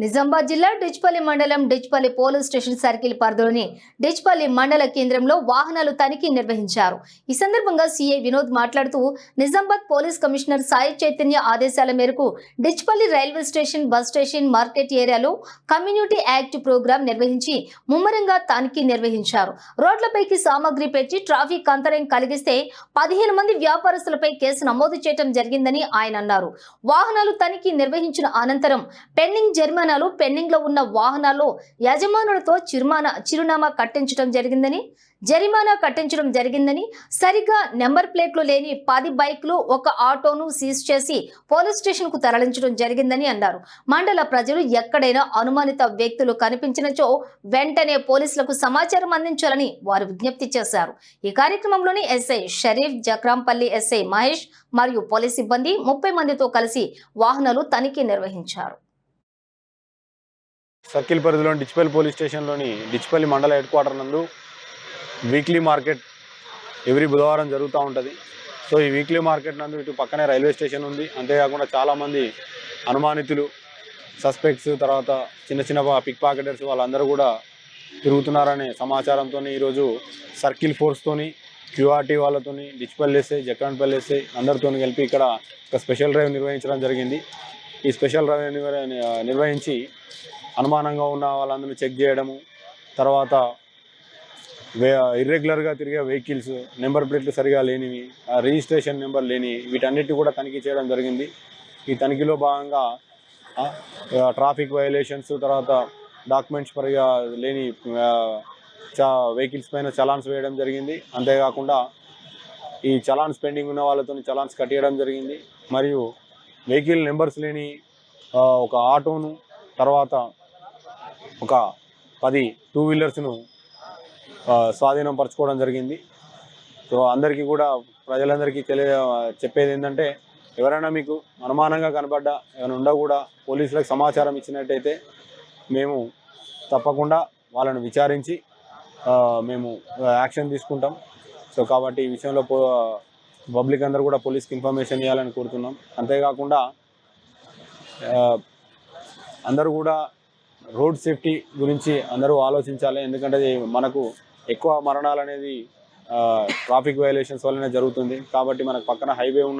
నిజామాబాద్ జిల్లా డిచ్పల్లి మండలం Dichpalli police station circle పరిధిలోని డిచ్పల్లి మండల కేంద్రంలో వాహనాలు తనిఖీ నిర్వహించారు. ఈ సందర్భంగా సీఐ వినోద్ మాట్లాడుతూ నిజామాబాద్ పోలీస్ కమిషనర్ సాయి చైతన్య ఆదేశాల మేరకు Dichpalli railway station bus station market ఏరియాలో కమ్యూనిటీ యాక్ట్ ప్రోగ్రాం నిర్వహించి ముమ్మరంగా తనిఖీ నిర్వహించారు. రోడ్లపైకి సామాగ్రి పెట్టి ట్రాఫిక్ అంతరాయం కలిగిస్తే పదిహేను మంది వ్యాపారస్తులపై కేసు నమోదు చేయడం జరిగిందని ఆయన అన్నారు. వాహనాలు తనిఖీ నిర్వహించిన అనంతరం పెండింగ్ జరిమానా పెండింగ్లో ఉన్న వాహనాల్లో యజమానులతో చిరుమానా చిరునామా కట్టించడం జరిగిందని జరిమానా కట్టించడం జరిగిందని సరిగ్గా నెంబర్ ప్లేట్లు లేని పది బైక్లు ఒక ఆటోను సీజ్ చేసి పోలీస్ స్టేషన్కు తరలించడం జరిగిందని అన్నారు. మండల ప్రజలు ఎక్కడైనా అనుమానిత వ్యక్తులు కనిపించినచో వెంటనే పోలీసులకు సమాచారం అందించాలని వారు విజ్ఞప్తి చేశారు. ఈ కార్యక్రమంలోని ఎస్ఐ షరీఫ్ జక్రాంపల్లి ఎస్ఐ మహేష్ మరియు పోలీస్ సిబ్బంది ముప్పై మందితో కలిసి వాహనాలు తనిఖీ నిర్వహించారు. సర్కిల్ పరిధిలోని డిచ్పల్లి పోలీస్ స్టేషన్లోని డిచ్పల్లి మండల హెడ్ క్వార్టర్ నందు వీక్లీ మార్కెట్ ఎవ్రీ బుధవారం జరుగుతూ ఉంటుంది. సో ఈ వీక్లీ మార్కెట్ నందు ఇటు పక్కనే రైల్వే స్టేషన్ ఉంది. అంతేకాకుండా చాలామంది అనుమానితులు సస్పెక్ట్స్ తర్వాత చిన్న చిన్న పిక్ పాకెటర్స్ వాళ్ళందరూ కూడా తిరుగుతున్నారనే సమాచారంతో ఈరోజు సర్కిల్ ఫోర్స్తోని క్యూఆర్టీ వాళ్ళతోని డిచ్పల్లి ఎస్ఐ జక్రాన్పల్లి ఎస్ఐ అందరితో కలిపి ఇక్కడ ఒక స్పెషల్ డ్రైవ్ నిర్వహించడం జరిగింది. ఈ స్పెషల్ డ్రైవ్ నిర్వహించి అనుమానంగా ఉన్న వాళ్ళందరినీ చెక్ చేయడము తర్వాత వే ఇర్రెగ్యులర్గా తిరిగే వెహికల్స్ నెంబర్ ప్లేట్లు సరిగా లేనివి ఆ రిజిస్ట్రేషన్ నెంబర్ లేని వీటన్నిటి కూడా తనిఖీ చేయడం జరిగింది. ఈ తనిఖీలో భాగంగా ట్రాఫిక్ వయోలేషన్స్ తర్వాత డాక్యుమెంట్స్ పరిగా లేని చా వెహికల్స్ పైన చలాన్స్ వేయడం జరిగింది. అంతేకాకుండా ఈ చలాన్స్ పెండింగ్ ఉన్న వాళ్ళతో చలాన్స్ కట్టేయడం జరిగింది. మరియు వెహికల్ నెంబర్స్ లేని ఒక ఆటోను తర్వాత ఒక పది టూ వీలర్స్ను స్వాధీనం పరచుకోవడం జరిగింది. సో అందరికీ కూడా ప్రజలందరికీ తెలియ చెప్పేది ఏంటంటే ఎవరైనా మీకు అనుమానంగా కనబడ్డా ఏమైనా ఉండా కూడా పోలీసులకు సమాచారం ఇచ్చినట్టయితే మేము తప్పకుండా వాళ్ళను విచారించి మేము యాక్షన్ తీసుకుంటాం. సో కాబట్టి ఈ విషయంలో పో పబ్లిక్ అందరూ కూడా పోలీస్కి ఇన్ఫర్మేషన్ ఇవ్వాలని కోరుతున్నాం. అంతేకాకుండా అందరూ కూడా రోడ్ సేఫ్టీ గురించి అందరూ ఆలోచించాలి. ఎందుకంటే మనకు ఎక్కువ మరణాలు అనేది ట్రాఫిక్ వైలేషన్స్ వల్లనే జరుగుతుంది. కాబట్టి మనకు పక్కన హైవే ఉన్నది.